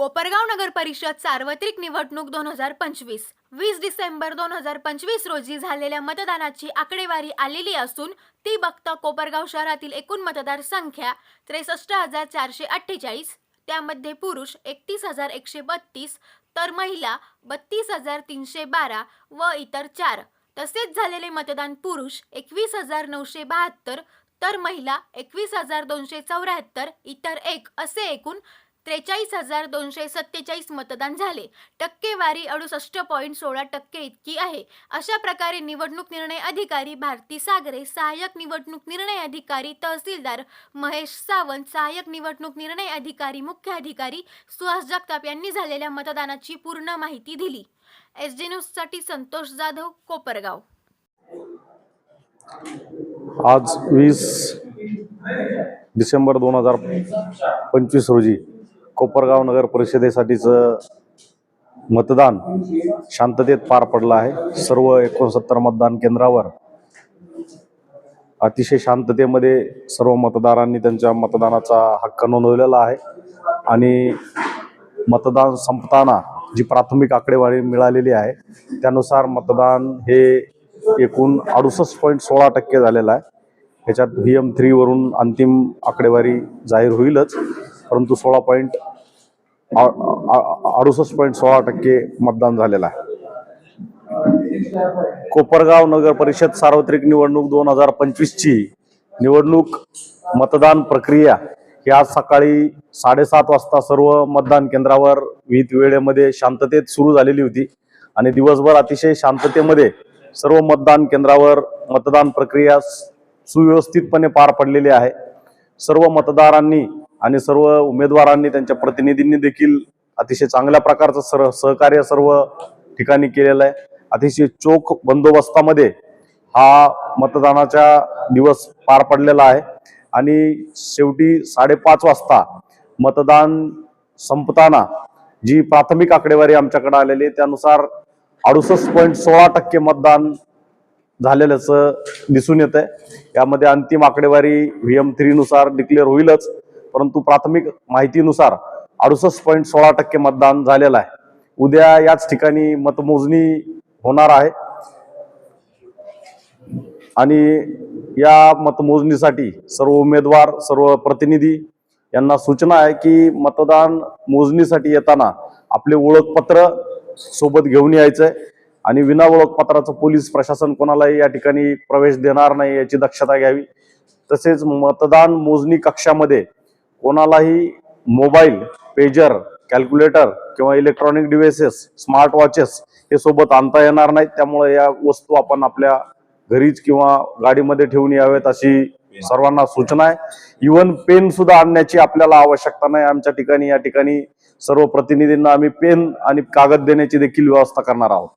कोपरगाव नगर परिषद सार्वत्रिक निवडणूक दोन हजार पंचवीस. वीस डिसेंबर दोन हजार पंचवीस रोजी झालेल्या मतदानाची आकडेवारी आलेली असून ती बघता कोपरगाव शहरातील एकूण मतदार संख्या त्रेसष्ट हजार चारशे अठ्ठेचाळीस त्यामध्ये पुरुष एकतीस हजार एकशे बत्तीस तर महिला बत्तीस हजार तीनशे बारा व इतर चार. तसेच झालेले मतदान पुरुष एकवीस हजार नऊशे बहात्तर तर महिला एकवीस हजार दोनशे चौऱ्याहत्तर इतर एक असे एकूण त्रेचाळीस हजार दोनशे सत्तेचाळीस मतदान झाले. टक्केवारी अडुसष्ट पॉईंट सोळा टक्के इतकी आहे. अशा प्रकारे निवडणूक निर्णय अधिकारी भारती सागरे सहाय्यक निवडणूक निर्णय अधिकारी तहसीलदार महेश सावंत सहाय्यक निवडणूक निर्णय अधिकारी मुख्य अधिकारी सुहास जगताप यांनी झालेल्या मतदानाची पूर्ण माहिती दिली. एस डी न्यूजसाठी संतोष जाधव कोपरगाव. आज वीस डिसेंबर दोन हजार पंचवीस रोजी कोपरगाव नगर परिषदेसाठीचं मतदान शांततेत पार पडलं आहे. सर्व एकोणसत्तर मतदान केंद्रावर अतिशय शांततेमध्ये सर्व मतदारांनी त्यांच्या मतदानाचा हक्क नोंदवलेला आहे. आणि मतदान संपताना जी प्राथमिक आकडेवारी मिळालेली आहे त्यानुसार मतदान हे एकूण अडुसष्ट पॉईंट सोळा टक्के झालेलं आहे. ह्याच्यात व्ही एम थ्रीवरून अंतिम आकडेवारी जाहीर होईलच. परंतु सोळा पॉईंट अडुसष्ट पॉईंट सोळा टक्के मतदान झालेलं आहे. कोपरगाव नगर परिषद सार्वत्रिक निवडणूक दोन हजार पंचवीसची निवडणूक मतदान प्रक्रिया ही आज सकाळी साडेसात वाजता सर्व मतदान केंद्रावर विहित वेळेमध्ये शांततेत सुरू झालेली होती आणि दिवसभर अतिशय शांततेमध्ये सर्व मतदान केंद्रावर मतदान प्रक्रिया सुव्यवस्थितपणे पार पडलेली आहे. सर्व मतदारांनी आणि सर्व उमेदवारांनी त्यांच्या प्रतिनिधींनी देखील अतिशय चांगल्या प्रकारचं सर सहकार्य सर्व ठिकाणी केलेलं आहे. अतिशय चोख बंदोबस्तामध्ये हा मतदानाचा दिवस पार पडलेला आहे. आणि शेवटी साडेपाच वाजता मतदान संपताना जी प्राथमिक आकडेवारी आमच्याकडे आलेली आहे त्यानुसार अडुसष्ट पॉईंट सोळा टक्के मतदान झालेल्याचं दिसून येत आहे यामध्ये अंतिम आकडेवारी व्ही एम थ्रीनुसार डिक्लेअर होईलच. परंतु प्राथमिक माहितीनुसार अडुसष्ट पॉईंट सोळा टक्के मतदान झालेलं आहे. उद्या याच ठिकाणी मतमोजणी होणार आहे. आणि या मतमोजणीसाठी सर्व उमेदवार सर्व प्रतिनिधी यांना सूचना आहे की मतदान मोजणीसाठी येताना आपले ओळखपत्र सोबत घेऊन यायचंय. आणि विना ओळखपत्राचं पोलीस प्रशासन कोणालाही या ठिकाणी प्रवेश देणार नाही याची दक्षता घ्यावी. तसेच मतदान मोजणी कक्षामध्ये कोणालाही मोबाईल पेजर कॅल्क्युलेटर किंवा इलेक्ट्रॉनिक डिव्हाइसेस स्मार्ट वॉचेस हे सोबत आणता येणार नाहीत. त्यामुळे या वस्तू आपण आपल्या घरीच किंवा गाडीमध्ये ठेवून यावेत अशी सर्वांना सूचना आहे. इवन पेन सुद्धा आणण्याची आपल्याला आवश्यकता नाही. आमच्या ठिकाणी या ठिकाणी सर्व प्रतिनिधींना आम्ही पेन आणि कागद देण्याची देखील व्यवस्था करणार आहोत.